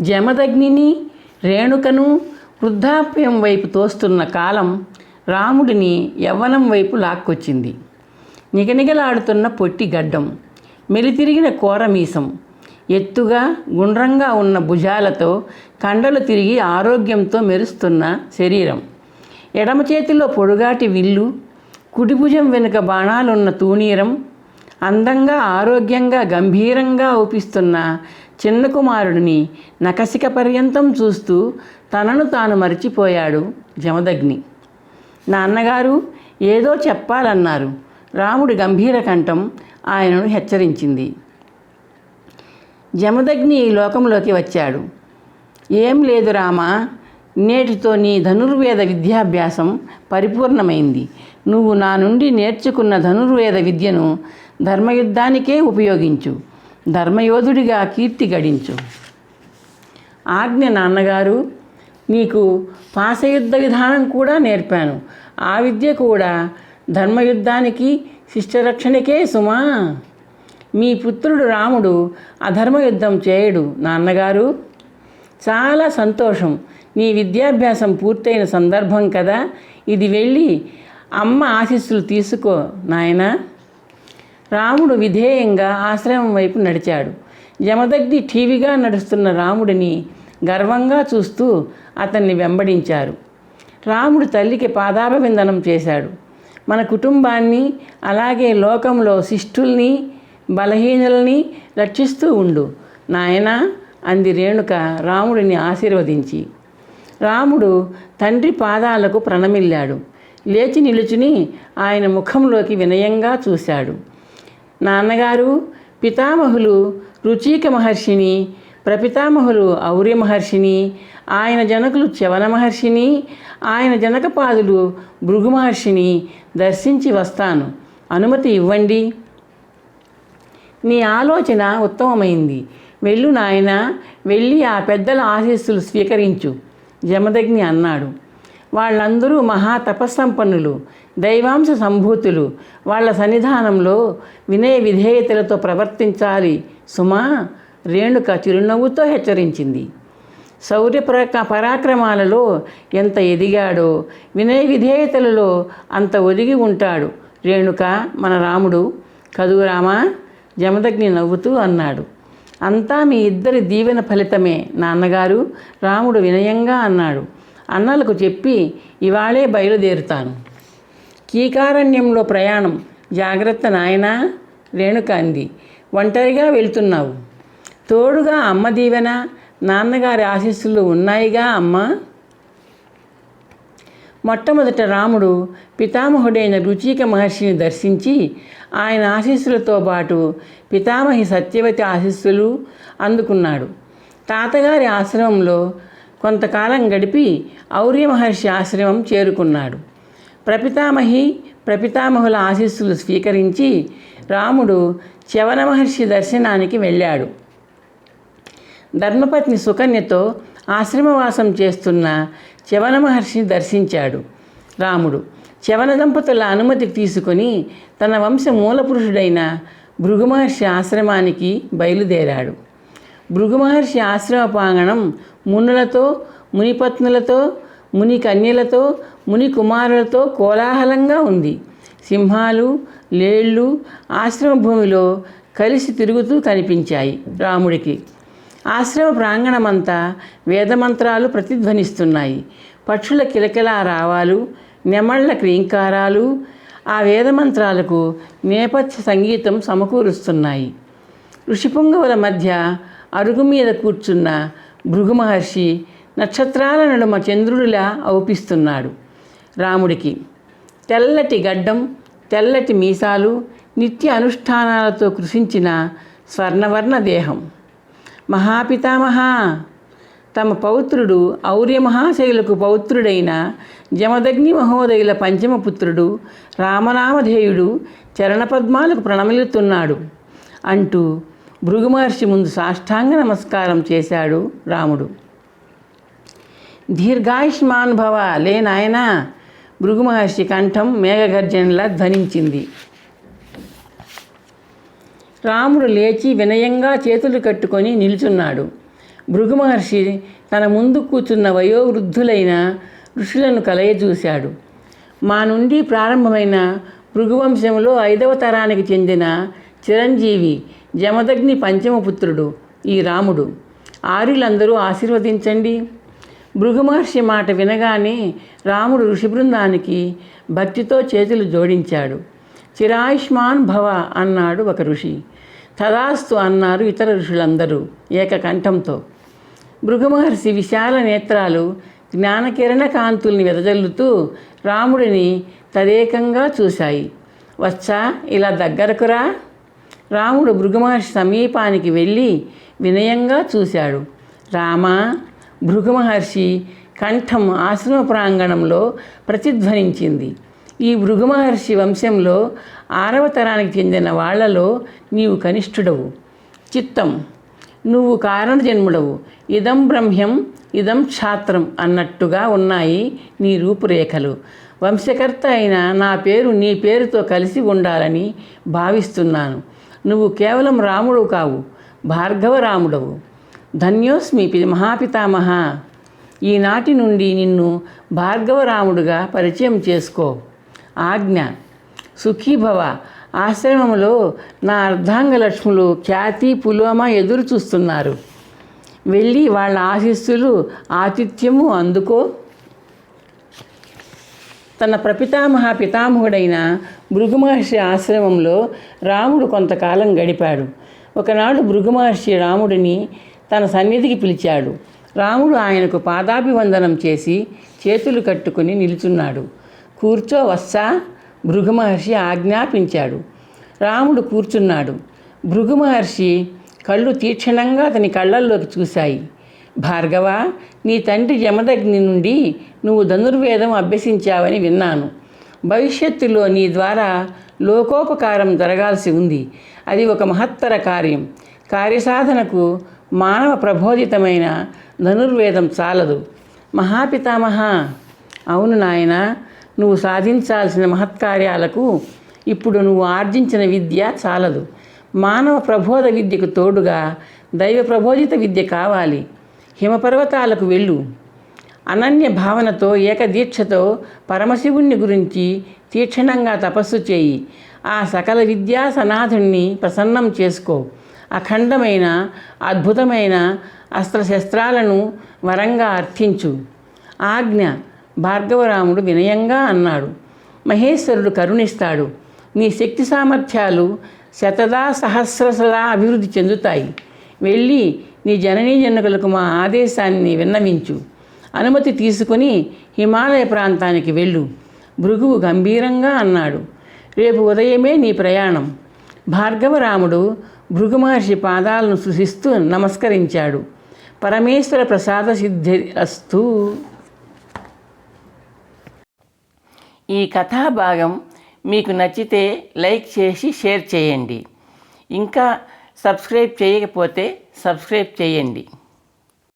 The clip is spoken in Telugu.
జమదగ్నిని రేణుకను వృద్ధాప్యం వైపు తోస్తున్న కాలం రాముడిని యవ్వనం వైపు లాక్కొచ్చింది. నిగనిగలాడుతున్న పొట్టి గడ్డం మెలితిరిగిన కోరమీసం ఎత్తుగా గుండ్రంగా ఉన్న భుజాలతో కండలు తిరిగి ఆరోగ్యంతో మెరుస్తున్న శరీరం ఎడమ చేతిలో పొడుగాటి విల్లు కుడి భుజం వెనుక బాణాలున్న తూనీరం అందంగా ఆరోగ్యంగా గంభీరంగా ఊపిస్తున్న చిన్న కుమారుడిని నకసిక పర్యంతం చూస్తూ తనను తాను మరిచిపోయాడు జమదగ్ని. నాన్నగారు ఏదో చెప్పాలన్నారు. రాముడి గంభీర కంఠం ఆయనను హెచ్చరించింది. జమదగ్ని ఈ లోకంలోకి వచ్చాడు. ఏం లేదు రామా నేటితో నీ ధనుర్వేద విద్యాభ్యాసం పరిపూర్ణమైంది. నువ్వు నా నుండి నేర్చుకున్న ధనుర్వేద విద్యను ధర్మయుద్ధానికే ఉపయోగించు. ధర్మయోధుడిగా కీర్తి గడించు. ఆజ్ఞ నాన్నగారు నీకు పాశయుద్ధ విధానం కూడా నేర్పాను. ఆ విద్య కూడా ధర్మయుద్ధానికి శిష్టరక్షణకే సుమా. మీ పుత్రుడు రాముడు అధర్మయుద్ధం చేయడు నాన్నగారు. చాలా సంతోషం. నీ విద్యాభ్యాసం పూర్తయిన సందర్భం కదా. ఇది వెళ్ళి అమ్మ ఆశీస్సులు తీసుకో నాయనా. రాముడు విధేయంగా ఆశ్రమం వైపు నడిచాడు. యమదగ్ని ఠీవిగా నడుస్తున్న రాముడిని గర్వంగా చూస్తూ అతన్ని వెంబడించారు. రాముడు తల్లికి పాదాభవిందనం చేశాడు. మన కుటుంబాన్ని అలాగే లోకంలో శిష్టుల్ని బలహీనల్ని రక్షిస్తూ ఉండు. నాయనా అంది రేణుక రాముడిని ఆశీర్వదించి. రాముడు తండ్రి పాదాలకు ప్రణమిల్లాడు. లేచి నిలుచుని ఆయన ముఖంలోకి వినయంగా చూశాడు. నాన్నగారు పితామహులు రుచీక మహర్షిని ప్రపితామహులు ఔర్య మహర్షిని ఆయన జనకులు చవన మహర్షిని ఆయన జనకపాదులు భృగు మహర్షిని దర్శించి వస్తాను. అనుమతి ఇవ్వండి. నీ ఆలోచన ఉత్తమమైంది. వెళ్ళు నాయన వెళ్ళి ఆ పెద్దల ఆశీస్సులు స్వీకరించు జమదగ్ని అన్నాడు. వాళ్ళందరూ మహాతపస్సంపన్నులు దైవాంశ సంభూతులు. వాళ్ళ సన్నిధానంలో వినయ విధేయతలతో ప్రవర్తించాలి సుమా రేణుక చిరునవ్వుతో హెచ్చరించింది. శౌర్య పరాక్రమాలలో ఎంత ఎదిగాడో వినయ విధేయతలలో అంత ఒదిగి ఉంటాడు రేణుక మన రాముడు. కదువురామా జమదగ్ని నవ్వుతూ అన్నాడు. అంతా మీ ఇద్దరి దీవెన ఫలితమే నాన్నగారు రాముడు వినయంగా అన్నాడు. అన్నలకు చెప్పి ఇవాళే బయలుదేరుతాను. కీకారణ్యంలో ప్రయాణం. జాగ్రత్త నాయనా! రేణుక అంది. ఒంటరిగా వెళ్తున్నావు. తోడుగా అమ్మ దీవెన నాన్నగారి ఆశీస్సులు ఉన్నాయిగా అమ్మ? మొట్టమొదట రాముడు పితామహుడైన రుచిక మహర్షిని దర్శించి ఆయన ఆశీస్సులతో పాటు పితామహి సత్యవతి ఆశీస్సులు అందుకున్నాడు. తాతగారి ఆశ్రమంలో కొంతకాలం గడిపి ఔర్య మహర్షి ఆశ్రమం చేరుకున్నాడు. ప్రపితామహి ప్రపితామహుల ఆశీస్సులు స్వీకరించి రాముడు చవన మహర్షి దర్శనానికి వెళ్ళాడు. ధర్మపత్ని సుకన్యతో ఆశ్రమవాసం చేస్తున్న చవన మహర్షిని దర్శించాడు రాముడు. చవన దంపతుల అనుమతి తీసుకొని తన వంశ మూలపురుషుడైన భృగు మహర్షి ఆశ్రమానికి బయలుదేరాడు. భృగుమహర్షి ఆశ్రమపాంగణం ఆశ్రమ ప్రాంగణం మునులతో మునిపత్నులతో ముని కన్యలతో ముని కుమారులతో కోలాహలంగా ఉంది. సింహాలు లేళ్ళు ఆశ్రమ భూమిలో కలిసి తిరుగుతూ కనిపించాయి రాముడికి. ఆశ్రమ ప్రాంగణమంతా వేదమంత్రాలు ప్రతిధ్వనిస్తున్నాయి. పక్షుల కిలకిలా రావాలు నెమళ్ళ క్రీంకారాలు ఆ వేదమంత్రాలకు నేపథ్య సంగీతం సమకూరుస్తున్నాయి. ఋషిపుంగవుల మధ్య అరుగు మీద కూర్చున్న భృగు మహర్షి నక్షత్రాల నడుమ చంద్రుడిలా ఔపిస్తున్నాడు రాముడికి. తెల్లటి గడ్డం తెల్లటి మీసాలు నిత్య అనుష్ఠానాలతో కృషించిన స్వర్ణవర్ణ దేహం. మహాపితామహ! తమ పౌత్రుడు ఔర్యమహాశైలకు పౌత్రుడైన జమదగ్ని మహోదయుల పంచమపుత్రుడు రామనామధేయుడు చరణపద్మాలకు ప్రణమిలుతున్నాడు అంటూ భృగు మహర్షి ముందు సాష్టాంగ నమస్కారం చేశాడు రాముడు. దీర్ఘాయుష్మాన్ భవ లే నాయనా భృగు మహర్షి కంఠం మేఘగర్జనలా ధ్వనించింది. రాముడు లేచి వినయంగా చేతులు కట్టుకొని నిల్చున్నాడు. భృగు మహర్షి తన ముందు కూర్చున్న వయోవృద్ధులైన ఋషులను కలయజూశాడు. మా నుండి ప్రారంభమైన భృగువంశంలో ఐదవ తరానికి చెందిన చిరంజీవి జమదగ్ని పంచమపుత్రుడు ఈ రాముడు. ఆర్యులందరూ ఆశీర్వదించండి. భృగుమహర్షి మాట వినగానే రాముడు ఋషి బృందానికి భక్తితో చేతులు జోడించాడు. చిరాయుష్మాన్ భవ అన్నాడు ఒక ఋషి. తదాస్తు అన్నారు ఇతర ఋషులందరూ ఏకకంఠంతో. భృగుమహర్షి విశాల నేత్రాలు జ్ఞానకిరణ కాంతుల్ని వెదజల్లుతూ రాముడిని తదేకంగా చూశాయి. వచ్చా ఇలా దగ్గరకురా రాముడు భృగుమహర్షి సమీపానికి వెళ్ళి వినయంగా చూశాడు. రామా భృగుమహర్షి కంఠం ఆశ్రమ ప్రాంగణంలో ప్రతిధ్వనించింది. ఈ భృగుమహర్షి వంశంలో ఆరవ తరానికి చెందిన వాళ్ళలో నీవు కనిష్ఠుడవు. చిత్తం నువ్వు కారణ జన్ముడవు ఇదం బ్రహ్మ్యం ఇదం క్షాత్రం అన్నట్టుగా ఉన్నాయి నీ రూపురేఖలు. వంశకర్త అయిన నా పేరు నీ పేరుతో కలిసి ఉండాలని భావిస్తున్నాను. నువ్వు కేవలం రాముడు కావు భార్గవ రాముడవు ధన్యోస్మి మహాపితామహ. ఈనాటి నుండి నిన్ను భార్గవరాముడుగా పరిచయం చేసుకో. ఆజ్ఞ. సుఖీభవ. ఆశ్రమంలో నా అర్ధాంగ లక్ష్ములు ఖ్యాతి పులోమ ఎదురు చూస్తున్నారు వెళ్ళి వాళ్ళ ఆశీస్సులు ఆతిథ్యము అందుకో. తన ప్రపితామహ పితామహుడైన భృగుమహర్షి ఆశ్రమంలో రాముడు కొంతకాలం గడిపాడు. ఒకనాడు భృగుమహర్షి రాముడిని తన సన్నిధికి పిలిచాడు. రాముడు ఆయనకు పాదాభివందనం చేసి చేతులు కట్టుకుని నిలుచున్నాడు. కూర్చో వస్సా భృగు మహర్షి ఆజ్ఞాపించాడు. రాముడు కూర్చున్నాడు. భృగుమహర్షి కళ్ళు తీక్షణంగా అతని కళ్ళల్లోకి చూశాయి. భార్గవ నీ తండ్రి జమదగ్ని నుండి నువ్వు ధనుర్వేదం అభ్యసించావని విన్నాను. భవిష్యత్తులో నీ ద్వారా లోకోపకారం జరగాల్సి ఉంది. అది ఒక మహత్తర కార్యం. కార్యసాధనకు మానవ ప్రబోధితమైన ధనుర్వేదం చాలదు. మహాపితామహ! అవును నాయన నువ్వు సాధించాల్సిన మహత్కార్యాలకు ఇప్పుడు నువ్వు ఆర్జించిన విద్య చాలదు. మానవ ప్రబోధ విద్యకు తోడుగా దైవ ప్రబోధిత విద్య కావాలి. హిమపర్వతాలకు వెళ్ళు. అనన్య భావనతో ఏకదీక్షతో పరమశివుణ్ణి గురించి తీక్షణంగా తపస్సు చేయి. ఆ సకల విద్యా సనాథుణ్ణి ప్రసన్నం చేసుకో. అఖండమైన అద్భుతమైన అస్త్రశస్త్రాలను వరంగా అర్థించు. ఆజ్ఞ భార్గవరాముడు వినయంగా అన్నాడు. మహేశ్వరుడు కరుణిస్తాడు. నీ శక్తి సామర్థ్యాలు శతదా సహస్రసదా అభివృద్ధి చెందుతాయి. వెళ్ళి నీ జననీ జనకులకు మా ఆదేశాన్ని విన్నవించు. అనుమతి తీసుకుని హిమాలయ ప్రాంతానికి వెళ్ళు భృగువు గంభీరంగా అన్నాడు. రేపు ఉదయమే నీ ప్రయాణం. భార్గవరాముడు భృగు మహర్షి పాదాలను సృశిస్తూ నమస్కరించాడు. పరమేశ్వర ప్రసాద సిద్ధి అస్తు. ఈ కథాభాగం మీకు నచ్చితే లైక్ చేసి షేర్ చేయండి. ఇంకా సబ్స్క్రైబ్ చేయకపోతే సబ్స్క్రైబ్ చేయండి.